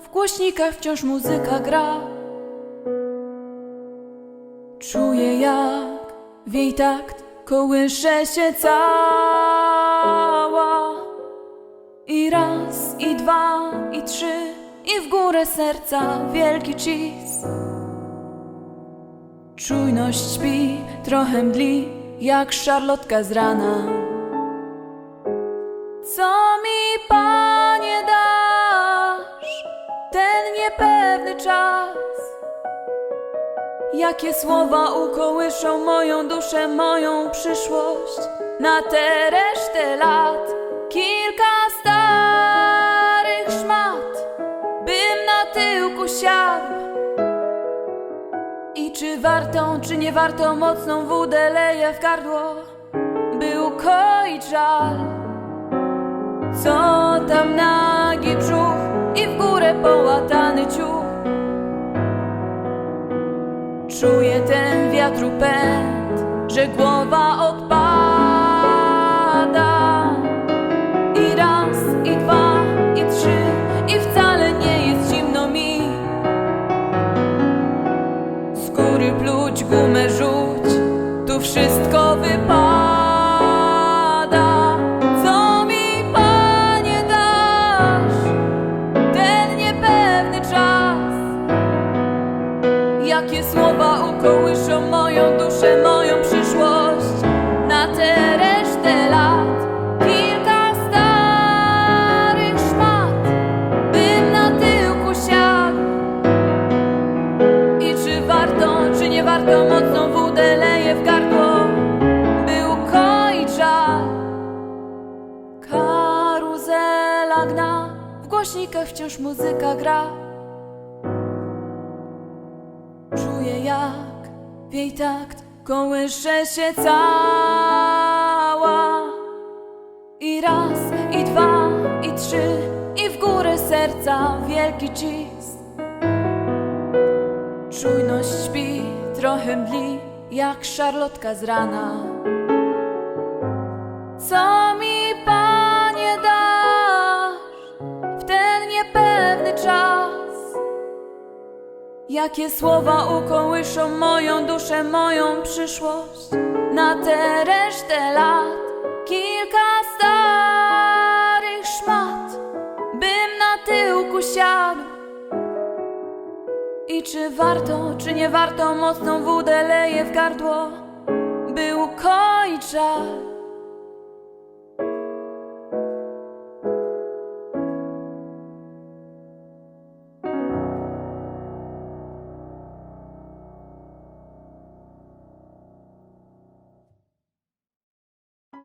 w głośnikach wciąż muzyka gra. Czuję jak w jej takt kołysze się cała. I raz, i dwa, i trzy, i w górę serca wielki cheese. Czujność śpi, trochę mdli, jak szarlotka z rana. Czas? Jakie słowa ukołyszą moją duszę, moją przyszłość na tę resztę lat? Kilka starych szmat, bym na tyłku siadł. I czy wartą, czy nie wartą mocną wódę leję w gardło, by ukoić żal? Co tam nagi brzuch i w górę połatany ciuch Czuję ten wiatru pęd, że głowa odpada. I raz, i dwa, i trzy, i wcale nie jest zimno mi. Z góry pluć, gumę rzuć, tu wszystko wypada Jakie słowa ukołyszą moją duszę, moją przyszłość na tę resztę lat? Kilka starych szmat, bym na tyłku siadł. I czy warto, czy nie warto mocną wódę leję w gardło, by ukoić żal? Karuzela gna, w głośnikach wciąż muzyka gra. W jej takt kołysze się cała. I raz, i dwa, i trzy, i w górę serca wielki cheese. Czujność śpi, trochę mdli, jak szarlotka z rana. Jakie słowa ukołyszą moją duszę, moją przyszłość na tę resztę lat? Kilka starych szmat, bym na tyłku siadł. I czy warto, czy nie warto mocną wódę leję w gardło, by ukoić żal?